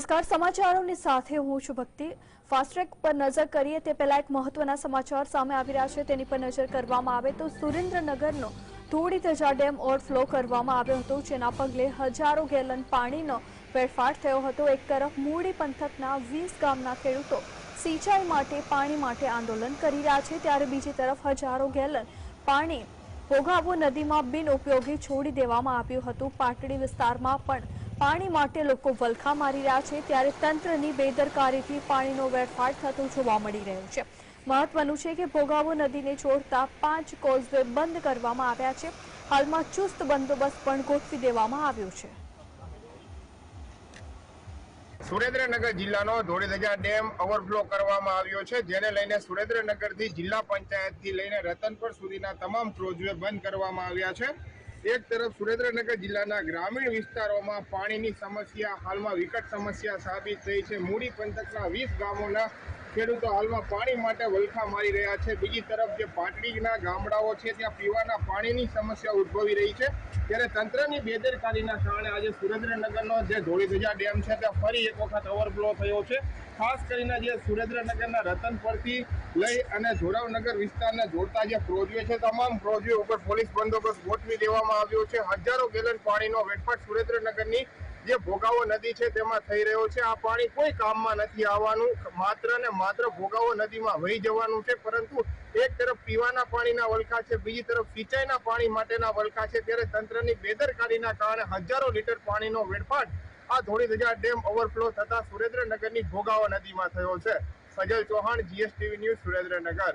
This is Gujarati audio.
નમસ્કાર, સમાચારોની સાથે હું છું ભક્તિ. ફાસ્ટ્રેક પર નજર કરીએ તે પહેલા એક મહત્વના સમાચાર સામે આવી રહ્યા છે. તેની પર નજર કરવામાં આવે તો સુરેન્દ્રનગરનો ધૂળી ધજા ડેમ ઓવરફ્લો કરવામાં આવ્યો હતો, જેના પગલે હજારો ગેલન પાણીનો ફેરફાર થયો હતો. એક તરફ મૂડી પંથકના વીસ ગામના ખેડૂતો સિંચાઈ માટે, પાણી માટે આંદોલન કરી રહ્યા છે, ત્યારે બીજી તરફ હજારો ગેલન પાણી ભોગાવો નદીમાં બિન ઉપયોગી છોડી દેવામાં આવ્યું હતું. પાટડી વિસ્તારમાં પણ પાણી માટે લોકો વલખા મારી રહ્યા છે ત્યારે તંત્રની બેદરકારીથી પાણીનો વેડફાટ થતો જોવા મળી રહ્યો છે. મહત્વનું છે કે ભોગાવો નદીને છોડતા પાંચ કોઝવે બંધ કરવામાં આવ્યા છે. હાલમાં ચુસ્ત બંદોબસ્ત પણ ગોઠવી દેવામાં આવ્યો છે. સુરેન્દ્રનગર જિલ્લાનો ધોળીધજા ડેમ ઓવરફ્લો કરવામાં આવ્યો છે, જેને લઈને સુરેન્દ્રનગરથી જિલ્લા પંચાયતથી લઈને રતનપુર સુધીના તમામ ક્રોઝવે બંધ કરવામાં આવ્યા છે. એક તરફ સુરેન્દ્રનગર જિલ્લાના ગ્રામીણ વિસ્તારોમાં પાણીની સમસ્યા, હાલમાં વિકટ સમસ્યા સાબિત થઈ છે. મૂડી પંથકના વીસ ગામોના ખેડૂતો હાલમાં પાણી માટે વલખા મારી રહ્યા છે. બીજી તરફ જે પાટડીના ગામડાઓ છે, ત્યાં પીવાના પાણીની સમસ્યા ઉદ્ભવી રહી છે. ત્યારે તંત્રની બેદરકારીના કારણે આજે સુરેન્દ્રનગરનો જે ધોળીધજા ડેમ છે, ત્યાં ફરી એક વખત ઓવરફ્લો થયો છે. ખાસ કરીને જે સુરેન્દ્રનગરના રતનપરથી લઈ અને જોરાવનગર વિસ્તારને જોડતા જે ક્રોઝવે છે, તમામ ક્રોઝવે ઉપર પોલીસ બંદોબસ્ત ગોઠવી દેવામાં આવ્યો છે. હજારો ગેલન પાણીનો વેડફાટ સુરેન્દ્રનગરની જે ભોગાવો નદી છે તેમાં થઈ રહ્યો છે. આ પાણી કોઈ કામમાં નથી આવવાનું. માત્ર ને માત્ર ભોગાવો નદીમાં વહી જવાનું છે. પરંતુ એક તરફ પીવાના પાણીના વલખા છે, બીજી તરફ સિંચાઈના પાણી માટેના વલખા છે. ત્યારે તંત્રની બેદરકારીના કારણે હજારો લીટર પાણીનો વેડફાટ આ ધોળીધજા ડેમ ઓવરફ્લો થતા સુરેન્દ્રનગરની ભોગાવો નદીમાં થયો છે. Sajal Chauhan, GSTV news Surendranagar.